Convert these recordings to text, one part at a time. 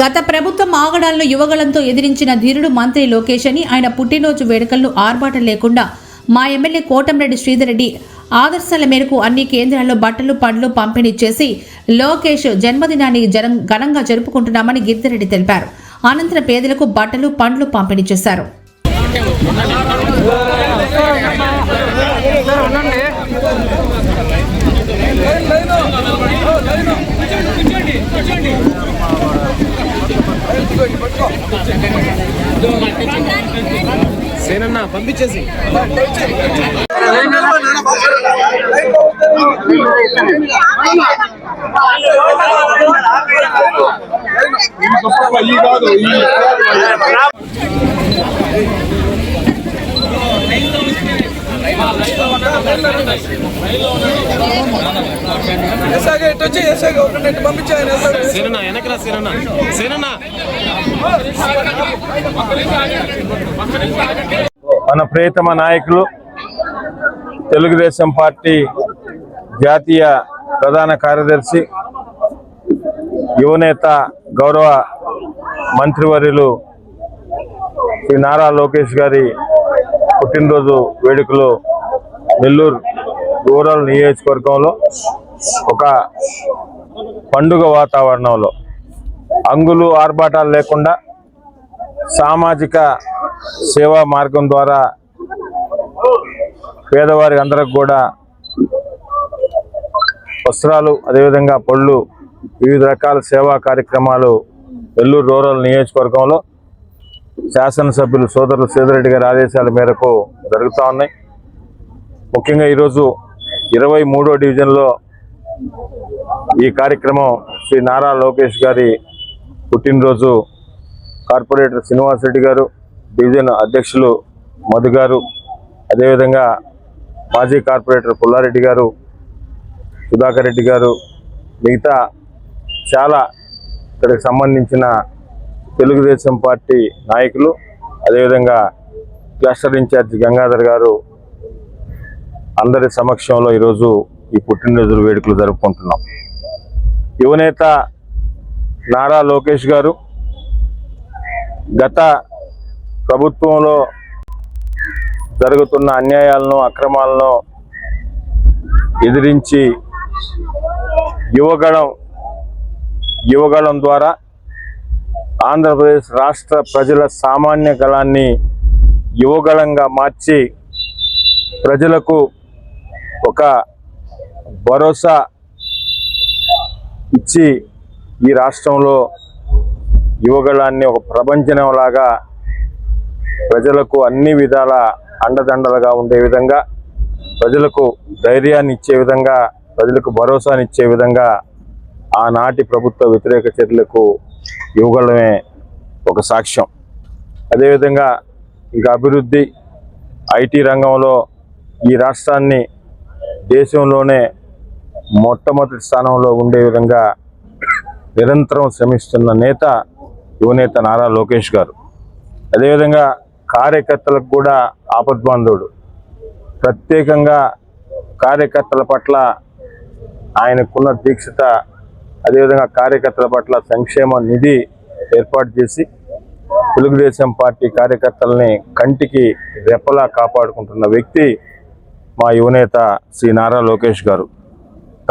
గత ప్రభుత్వం ఆగడాలను యువగలంతో ఎదిరించిన ధీరుడు మంత్రి లోకేష్ అని ఆయన పుట్టినరోజు వేడుకలను ఆర్భాటం లేకుండా మా ఎమ్మెల్యే కోటంరెడ్డి శ్రీధరెడ్డి ఆదర్శాల మేరకు అన్ని కేంద్రాల్లో బట్టలు పండ్లు పంపిణీ చేసి లోకేష్ జన్మదినాన్ని జనం ఘనంగా జరుపుకుంటున్నామని గిరిధరెడ్డి తెలిపారు. అనంతరం పేదలకు బట్టలు పండ్లు పంపిణీ చేశారు. సేనన్నా పంపించేసి. ఎస్ఐగా ఇటు వచ్చి ఎస్ఐగా ఒక నెట్ పంపించాను సేనన్నా వెనకరా సేనన్నా. సేనన్నా మన ప్రియతమ నాయకులు తెలుగుదేశం పార్టీ జాతీయ ప్రధాన కార్యదర్శి యువనేత గౌరవ మంత్రివర్యులు శ్రీ నారా లోకేష్ గారి పుట్టినరోజు వేడుకలు నెల్లూరు రూరల్ నియోజకవర్గంలో ఒక పండుగ వాతావరణంలో. అంగులు ఆర్భాటాలు లేకుండా సామాజిక సేవా మార్గం ద్వారా పేదవారి అందరికి కూడా వస్త్రాలు అదేవిధంగా పళ్ళు వివిధ రకాల సేవా కార్యక్రమాలు నెల్లూరు రూరల్ నియోజకవర్గంలో శాసనసభ్యులు సోదరులు సీతారెడ్డి గారి ఆదేశాల మేరకు జరుగుతూ ఉన్నాయి. ముఖ్యంగా ఈరోజు ఇరవై మూడో డివిజన్లో ఈ కార్యక్రమం శ్రీ నారా లోకేష్ గారి పుట్టినరోజు కార్పొరేటర్ శ్రీనివాస్ రెడ్డి గారు డివిజన్ అధ్యక్షులు మధు గారు అదేవిధంగా మాజీ కార్పొరేటర్ పుల్లారెడ్డి గారు సుధాకర్ రెడ్డి గారు మిగతా చాలా ఇక్కడికి సంబంధించిన తెలుగుదేశం పార్టీ నాయకులు అదేవిధంగా క్లస్టర్ ఇన్ఛార్జ్ గంగాధర్ గారు అందరి సమక్షంలో ఈరోజు ఈ పుట్టినరోజు వేడుకలు జరుపుకుంటున్నాం. యువనేత నారా లోకేష్ గారు గత ప్రభుత్వంలో జరుగుతున్న అన్యాయాలను అక్రమాలను ఎదిరించి యువగళం యువగణం ద్వారా ఆంధ్రప్రదేశ్ రాష్ట్ర ప్రజల సామాన్య గళాన్ని యువగళంగా మార్చి ప్రజలకు ఒక భరోసా ఇచ్చి ఈ రాష్ట్రంలో యువగళాన్ని ఒక ప్రపంచంలాగా ప్రజలకు అన్ని విధాల అండదండలుగా ఉండే విధంగా ప్రజలకు ధైర్యాన్ని ఇచ్చే విధంగా ప్రజలకు భరోసానిచ్చే విధంగా ఆనాటి ప్రభుత్వ వ్యతిరేక చర్యలకు యువగళమే ఒక సాక్ష్యం. అదేవిధంగా ఇంకా అభివృద్ధి ఐటీ రంగంలో ఈ రాష్ట్రాన్ని దేశంలోనే మొట్టమొదటి స్థానంలో ఉండే విధంగా నిరంతరం శ్రమిస్తున్న నేత యువనేత నారా లోకేష్ గారు. అదేవిధంగా కార్యకర్తలకు కూడా ఆపద్బాంధవుడు ప్రత్యేకంగా కార్యకర్తల పట్ల ఆయనకున్న దీక్షత అదేవిధంగా కార్యకర్తల పట్ల సంక్షేమ నిధి ఏర్పాటు చేసి తెలుగుదేశం పార్టీ కార్యకర్తలని కంటికి రెప్పలా కాపాడుకుంటున్న వ్యక్తి మా యువనేత శ్రీ నారా లోకేష్ గారు.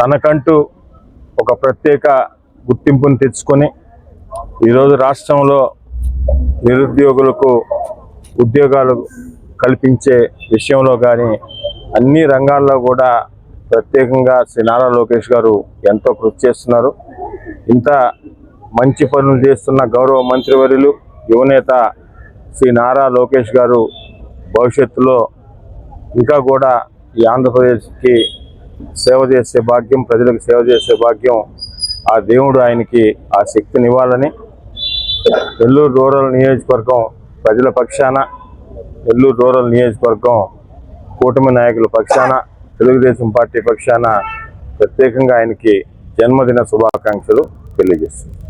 తనకంటూ ఒక ప్రత్యేక గుర్తింపును తెచ్చుకొని ఈరోజు రాష్ట్రంలో నిరుద్యోగులకు ఉద్యోగాలు కల్పించే విషయంలో కానీ అన్ని రంగాల్లో కూడా ప్రత్యేకంగా శ్రీ నారా లోకేష్ గారు ఎంతో కృషి చేస్తున్నారు. ఇంత మంచి పనులు చేస్తున్న గౌరవ మంత్రివర్యులు యువనేత శ్రీ నారా లోకేష్ గారు భవిష్యత్తులో ఇంకా కూడా ఈ ఆంధ్రప్రదేశ్కి సేవ చేసే భాగ్యం ప్రజలకు సేవ చేసే భాగ్యం ఆ దేవుడు ఆయనకి ఆ శక్తినివ్వాలని నెల్లూరు రూరల్ నియోజకవర్గం ప్రజల పక్షాన నెల్లూరు రూరల్ నియోజకవర్గం కూటమి నాయకుల పక్షాన తెలుగుదేశం పార్టీ పక్షాన ప్రత్యేకంగా ఆయనకి జన్మదిన శుభాకాంక్షలు తెలియజేస్తుంది